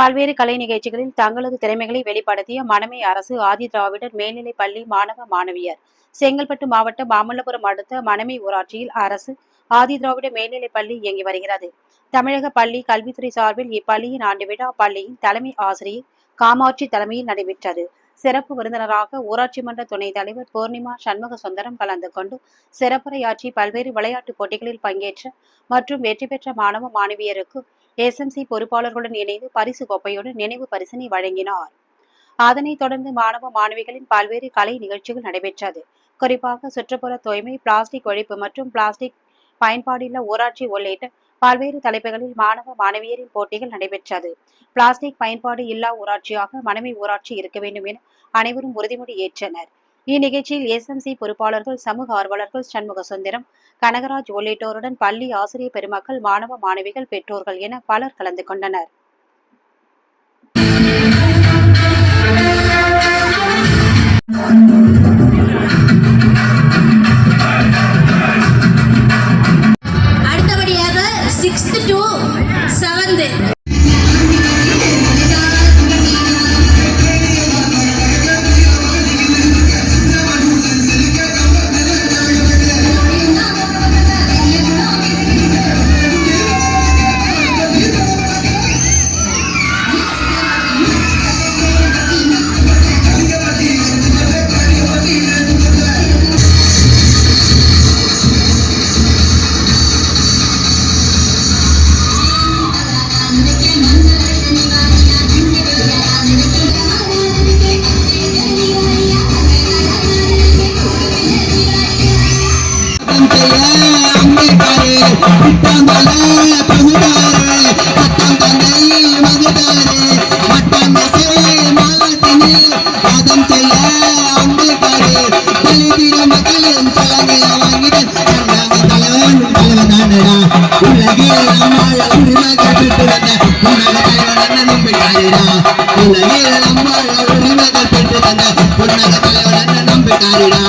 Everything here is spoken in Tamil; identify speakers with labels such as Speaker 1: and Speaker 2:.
Speaker 1: பல்வேறு கலை நிகழ்ச்சிகளில் தங்களது திறமைகளை வெளிப்படுத்திய மணமை அரசு ஆதி திராவிடர் மேல்நிலைப் பள்ளி மாணவ மாணவியர். செங்கல்பட்டு மாவட்டம் மாமல்லபுரம் அடுத்த மணமை ஊராட்சியில் அரசு ஆதி திராவிட மேல்நிலைப் பள்ளி இயங்கி வருகிறது. தமிழக பள்ளி கல்வித்துறை சார்பில் இப்பள்ளியின் ஆண்டு விழா பள்ளியின் தலைமை ஆசிரியர் காமாட்சி தலைமையில் நடைபெற்றது. சிறப்பு விருந்தினராக ஊராட்சி மன்ற துணைத் தலைவர் பூர்ணிமா சண்முக சுந்தரம் கலந்து கொண்டு சிறப்புரையாற்றி பல்வேறு விளையாட்டுப் போட்டிகளில் பங்கேற்ற மற்றும் வெற்றி பெற்ற மாணவ மாணவியருக்கு எஸ்எம்சி பொறுப்பாளர்களுடன் இணைந்து பரிசு கோப்பையுடன் நினைவு பரிசினை வழங்கினார். அதனைத் தொடர்ந்து மாணவ மாணவிகளின் பல்வேறு கலை நிகழ்ச்சிகள் நடைபெற்றது. குறிப்பாக சுற்றுப்புற தூய்மை பிளாஸ்டிக் ஒழிப்பு மற்றும் பிளாஸ்டிக் பயன்பாடுள்ள ஊராட்சி உள்ளிட்ட பல்வேறு தலைப்புகளில் மாணவ மாணவியரின் போட்டிகள் நடைபெற்றது. பிளாஸ்டிக் பயன்பாடு இல்லா ஊராட்சியாக மனைவி ஊராட்சி இருக்க வேண்டும் என அனைவரும் உறுதிமொழி ஏற்றனர். இந்நிகழ்ச்சியில் எஸ்எம்சி பொறுப்பாளர்கள் சமூக ஆர்வலர்கள் சண்முக சுந்தரம் கனகராஜ் உள்ளிட்டோருடன் பள்ளி ஆசிரியர் பெருமக்கள் மாணவ மாணவிகள் பெற்றோர்கள் என பலர் கலந்து கொண்டனர்.
Speaker 2: அடுத்தபடியாக
Speaker 3: உலகில் நம்மால் உரிமைகள் பெற்று தந்த உன்னத தலைவன் நம்பிட்டாரிடா